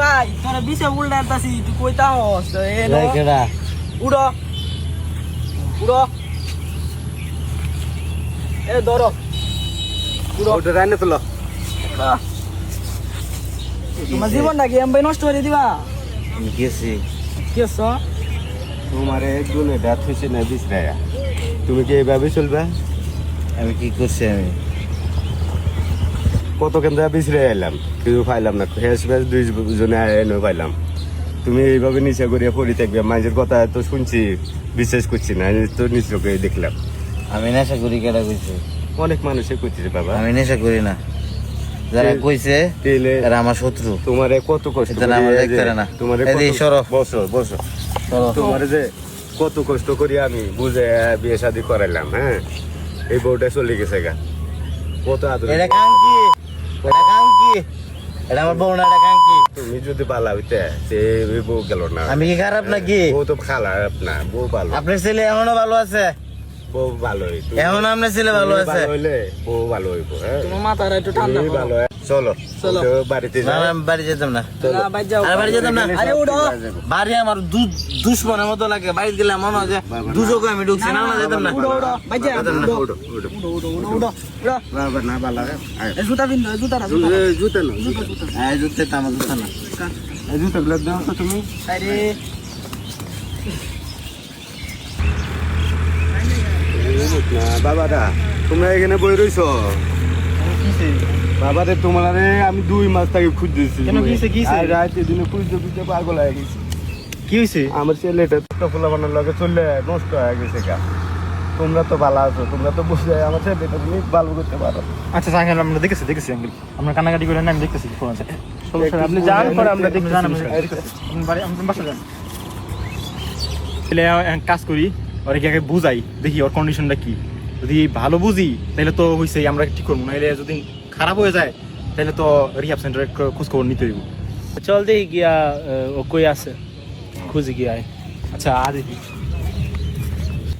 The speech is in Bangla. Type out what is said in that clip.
ভাই তোরা বিছে উল্টা আনতাছি তুই কইতা হস এ নো। উড়ো। উড়ো। এ ধরো। উড়ো। ওটা রান্না তুলো। তোমার জীবনটা কি এমবাই নষ্ট করে দিবা? গেছি। কি হচ্ছে তোমার একজন ডাত হয়েছে না বিশ্রায়া তুমি কি এইভাবে চলবে? আমি কি করছি আমি? কত কেন্দ্র বিশ্রাই এলাম কিছু পাইলাম না। হেস ফেস দুই জনে এনে পাইলাম। তুমি এইভাবে নিচে করিয়া পড়ে থাকবে। মাঝের কথা তো শুনছি বিশ্বাস করছি না। তো নিজ চোখে দেখলাম। আমি নেশা করি কেডা কইছে? অনেক মানুষে করতেছে বাবা। আমি নেশা করি না। যারা কইছে তেলে এরা আমার শত্রু। তোমারে কত কষ্ট করি আমার দেখতে না। তোমারে এই যে কত- সরো। বসো বসো। তোমার যে কত কষ্ট করি আমি বুঝে বিয়ে শাদি করাইলাম হ্যাঁ? এই বউটা চলে গেছে গা। কত আদর এটা কাম কি? এটা আমার বউ না এটা তুমি যদি ভালো হইতে সে বউ গেল না। আমি কি খারাপ নাকি? বউ তো খারাপ না বউ ভালো। আপনার ছেলে এখনও ভালো আছে? বউ ভালো হই তুমি- এখনও আপনার ছেলে ভালো আছে? হইলে বউ ভালো হইব হ্যাঁ? তোমার মাথাটা একটু ঠান্ডা ভালো হ্যাঁ। চলো চলো। বাড়িতে বাড়ি যেতাম না। না বাই যাও। আরে বাড়ি যেতাম না। আরে উড়ো বাড়ি আমার দুশ্মনের মতো লাগে। বাড়ি গেলে মনে হয় যে দুচোখে আমি ঢুকছি। না না যেতাম না। উঠো, উঠো, উঠো। জুতা জুতা না জুতা জুতা। নাও, জুতা। এই জুতে তো আমার জুতা না। এই জুতাগুলো দাও তো তুমি। আরে। না বাবারা তোমরা এখানে বই রইছো? বাবারে তোমার আমি দুই মাস থেকে খুঁজতেছি রাতে দিনে খুঁজতে খুঁজতে পাগল হয়ে গেছি। কি হইছে? আমার ছেলেটা লগে চললে নষ্ট হয়ে গেছে গা। তোমরা তো ভালো আছো তোমরা তো বুঝে আমার ছেলেটা তুমি ভালো করতে পারো। আচ্ছা আঙ্কেল আমরা দেখেছি দেখেছি আঙ্কেল। আমরা কান্নাকাটি করে না আমি দেখতেছি ফোন আছে। আপনি যান পরে আমরা বাড়ি আপনি বাসা যান। কাজ করি ওর আগে বুঝাই? দেখি ওর কন্ডিশনটা কি? যদি ভালো বুঝি তাহলে তো হইছে আমরা ঠিক করব? নাহলে যদি খারাপ হয়ে যায় তাহলে তো রিহাব সেন্টারে খোঁজ খবর নিতে হইব। চল দেখি গিয়া ও কই আছে? খুঁজে গিয়া আচ্ছা আর দেখি।